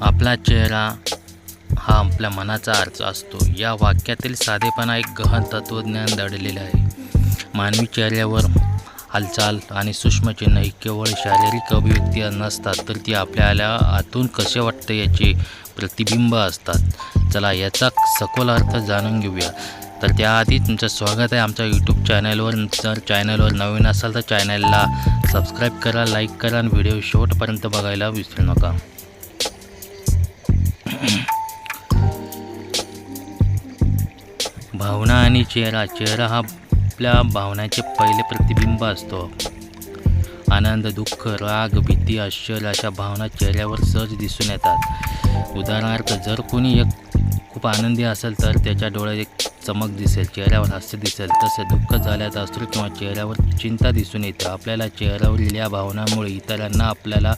आपला चेहरा हा आपल्या मनाचा अर्थ असतो. या वाक्यातील साधेपणा एक गहन तत्त्वज्ञान दडलेले आहे. मानवी चेहऱ्यावर हालचाल आणि सूक्ष्मचिन्ह ही केवळ शारीरिक अभिव्यक्ती नसतात तर ती आपल्याला आतून कसे वाटते याचे प्रतिबिंब असतात. चला याचा सखोल अर्थ जाणून घेऊया. तर त्याआधी तुमचं स्वागत आहे आमच्या यूट्यूब चॅनलवर जर चॅनलवर नवीन असाल तर चॅनलला सबस्क्राईब करा लाईक करा आणि व्हिडिओ शेवटपर्यंत बघायला विसरू नका. भावना आणि चेहरा. चेहरा हा आपल्या भावनाचे पहिले प्रतिबिंब असतो. आनंद दुःख राग भीती आश्चर्य अशा भावना चेहऱ्यावर सहज दिसून येतात. उदाहरणार्थ जर कोणी एक खूप आनंदी असेल तर त्याच्या डोळ्यात एक चमक दिसेल चेहऱ्यावर हास्य दिसेल. तसे दुःख झाल्यात असतो किंवा चेहऱ्यावर चिंता दिसून येते. आपल्याला चेहऱ्यावरील या भावनामुळे इतरांना आपल्याला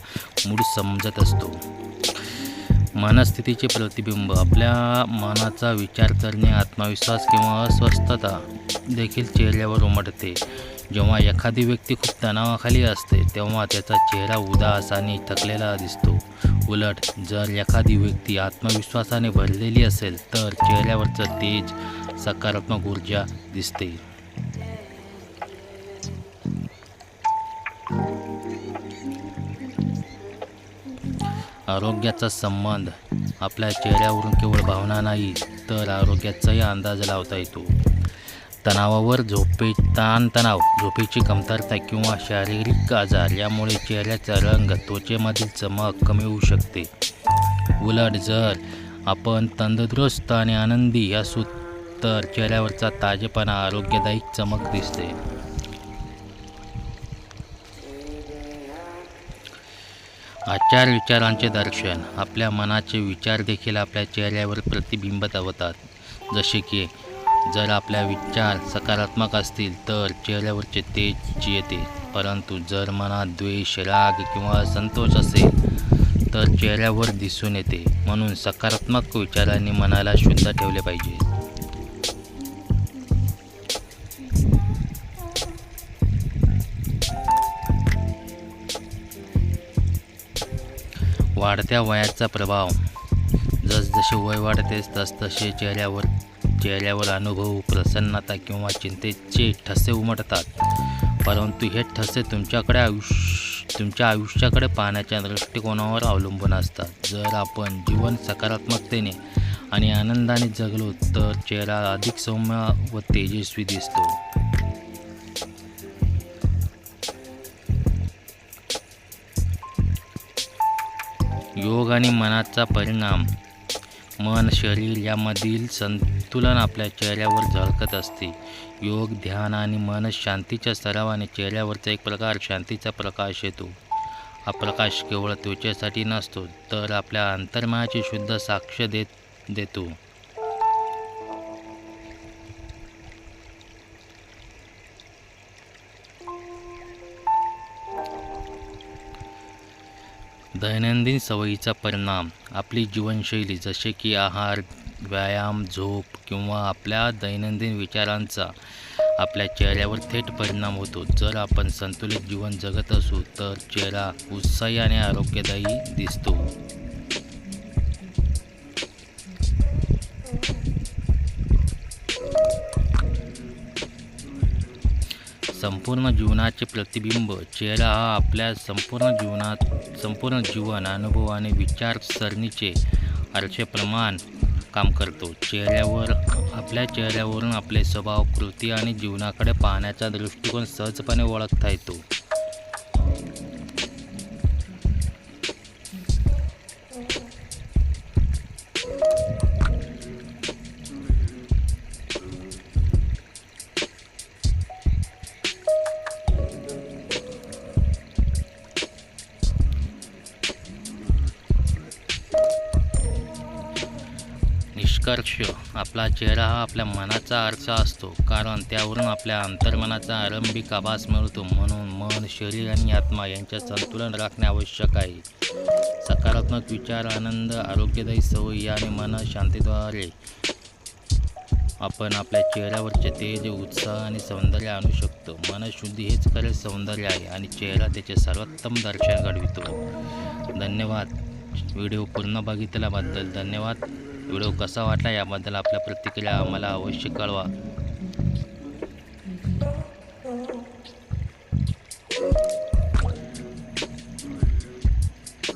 मूड समजत असतो. मनस्थितीचे प्रतिबिंब आपल्या मनाचा विचार करणे आत्मविश्वास किंवा अस्वस्थता देखील चेहऱ्यावर उमटते. जेव्हा एखादी व्यक्ती खूप तणावाखाली असते तेव्हा त्याचा चेहरा उदास आणि थकलेला दिसतो. उलट जर एखादी व्यक्ती आत्मविश्वासाने भरलेली असेल तर चेहऱ्यावरचं तेज सकारात्मक ऊर्जा दिसते. आरोग्याचा संबंध. आपल्या चेहऱ्यावरून केवळ भावना नाही तर आरोग्याचाही अंदाज लावता येतो. तणावावर झोपे ताणतणाव झोपेची कमतरता किंवा शारीरिक आजार यामुळे चेहऱ्याचा रंग त्वचेमधील चमक कमी होऊ शकते. उलट जर आपण तंदुरुस्त आणि आनंदी असू तर चेहऱ्यावरचा ताजेपणा आरोग्यदायी चमक दिसते. आचार विचारांचे दर्शन. आपल्या मनाचे विचार देखील आपल्या चेहऱ्यावर प्रतिबिंबत होतात. जसे की जर आपल्या विचार सकारात्मक असतील तर चेहऱ्यावरचे तेज येते. परंतु जर मनात द्वेष राग किंवा असंतोष असेल तर चेहऱ्यावर दिसून येते. म्हणून सकारात्मक विचारांनी मनाला शुद्ध ठेवले पाहिजे. वाढत्या वयाचा प्रभाव. जसजसे वय वाढते तसतसे चेहऱ्यावर चेहऱ्यावर अनुभव प्रसन्नता किंवा चिंतेचे ठसे उमटतात. परंतु हे ठसे तुमच्याकडे आयुष्य तुमच्या आयुष्याकडे पाहण्याच्या दृष्टिकोनावर अवलंबून असतात. जर आपण जीवन सकारात्मकतेने आणि आनंदाने जगलो तर चेहरा अधिक सौम्य व तेजस्वी दिसतो. योग आणि मनाचा परिणाम. मन शरीर यामधील संतुलन आपल्या चेहऱ्यावर झळकत असते. योग ध्यान आणि मन शांतीच्या सरावाने चेहऱ्यावरचा एक प्रकार शांतीचा प्रकाश येतो. हा प्रकाश केवळ त्वचेसाठी नसतो तर आपल्या अंतर्मनाची शुद्ध साक्ष देत देतो. दैनंदिन सवयीचा परिणाम आपली जीवनशैली जसे की आहार व्यायाम झोप किंवा आपल्या दैनंदिन विचारांचा आपल्या चेहऱ्यावर थेट परिणाम होतो. जर आपण संतुलित जीवन जगत असू तर चेहरा उत्साही आणि आरोग्यदायी दिसतो. संपूर्ण जीवनाचे प्रतिबिंब चेहरा हा आपल्या संपूर्ण जीवनात संपूर्ण जीवन अनुभव आणि विचारसरणीचे आरचे प्रमाण काम करतो. चेहऱ्यावर आपल्या चेहऱ्यावरून आपले स्वभाव कृती आणि जीवनाकडे पाहण्याचा दृष्टिकोन सहजपणे ओळखता येतो. निष्कर्ष. आपला चेहरा हा आपल्या मनाचा आरसा असतो. कारण त्यावरून आपल्या अंतर्मनाचा आरंभिक आभास मिळतो. म्हणून मन शरीर आणि आत्मा यांचे संतुलन राखणे आवश्यक आहे. सकारात्मक विचार आनंद आरोग्यदायी सवयी आणि मन शांतीद्वारे आपण आपल्या चेहऱ्यावरचे तेज उत्साह आणि सौंदर्य आणू शकतो. मनशुद्धी हेच खरे सौंदर्य आहे आणि चेहरा त्याचे सर्वोत्तम दर्शन घडवितो. धन्यवाद. व्हिडिओ पूर्ण बघितल्याबद्दल धन्यवाद. व्हिडिओ कसा वाटला याबद्दल आपल्या प्रतिक्रिया आम्हाला अवश्य कळवा.